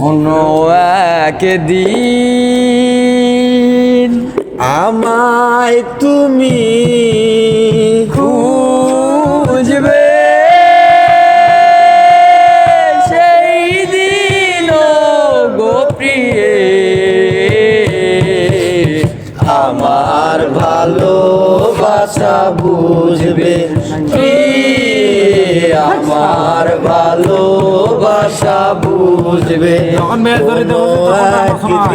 কোনো আমায় তুমি খুঁজবে। সেই দিন গো প্রিয়ে আমার ভালোবাসা বুঝবে। প্রিয়ে আমার ভালোবাসা বুঝবে আমার।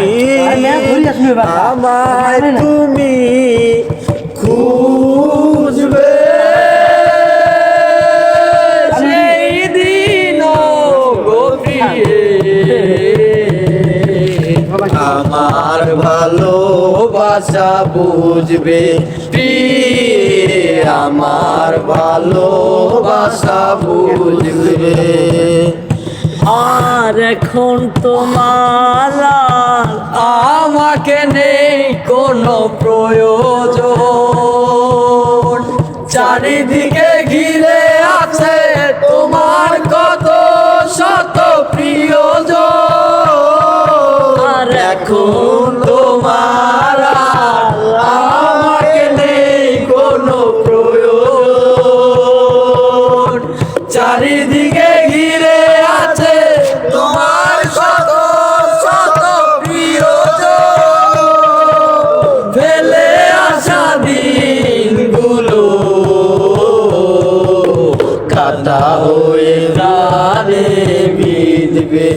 আমায় তুমি খুঁজবে। সেই দিন আমার ভালোবাসা বুঝবে। আমার ভালোবাসা বুঝবে। আর এখন তোমার আমাকে নেই কোনো প্রয়োজন। চারিদিকে ঘিরে আছে তোমার কত শত প্রিয়জন। আর এখন চারিদিকে ঘিরে আছে তোমার শত শত ফেলে আসা দিনগুলো কাটা হয়ে প্রাণে বিধবে।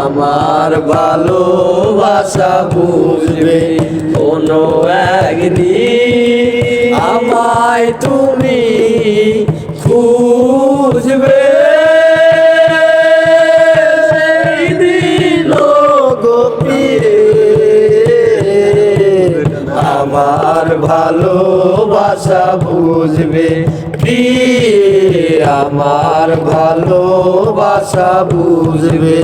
আমার ভালোবাসা বুঝবে। কোনো একদিন আমায় তুমি খুঁজবে। আমার ভালোবাসা বুঝবে। প্রিয়ে আমার ভালোবাসা বুঝবে।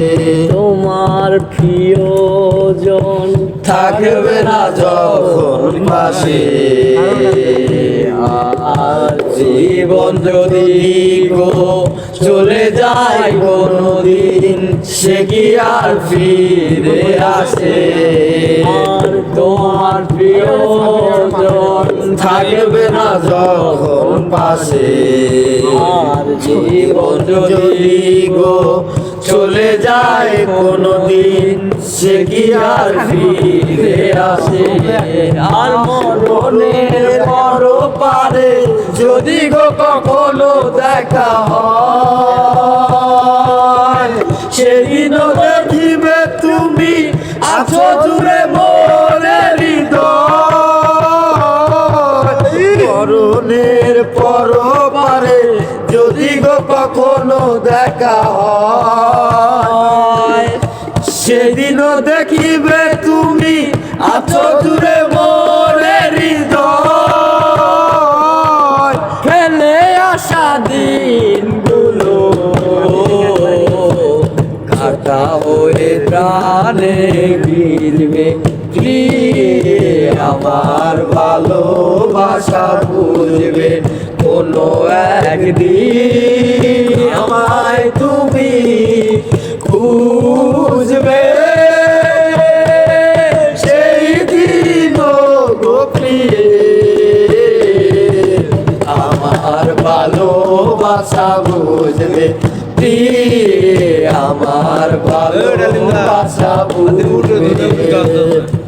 তোমার প্রিয়জন থাকবে না যখন পাশে। আর জীবন যদি গো চলে যায় কোনদিন, সে কি আর ফিরে আসে? তোমার প্রিয়জন থাকবে না যখন পাশে। আর জীবন যদি গো চলে যায় কোনো দিন সে কি আর ফিরে আসে? আর মরণের পর পারে যদি গো কখনো দেখা হয়, সেদিনও দেখিবে তুমি আছো দূরে মোরে কখনো দেখা হয়। সেদিনও দেখিবে তুমি আছো দূরে মোরে হৃদয়। ফেলে আসা দিনগুলো কাটা হয়ে প্রাণে গিলবে। প্রিয়ে আমার ভালোবাসা বুঝবে। কোনো একদিন আমায় তুমি খুঁজবে। সেই দিন আমার ভালোবাসা বুঝবে। প্রিয়ে আমার ভালোবাসা বুঝবে।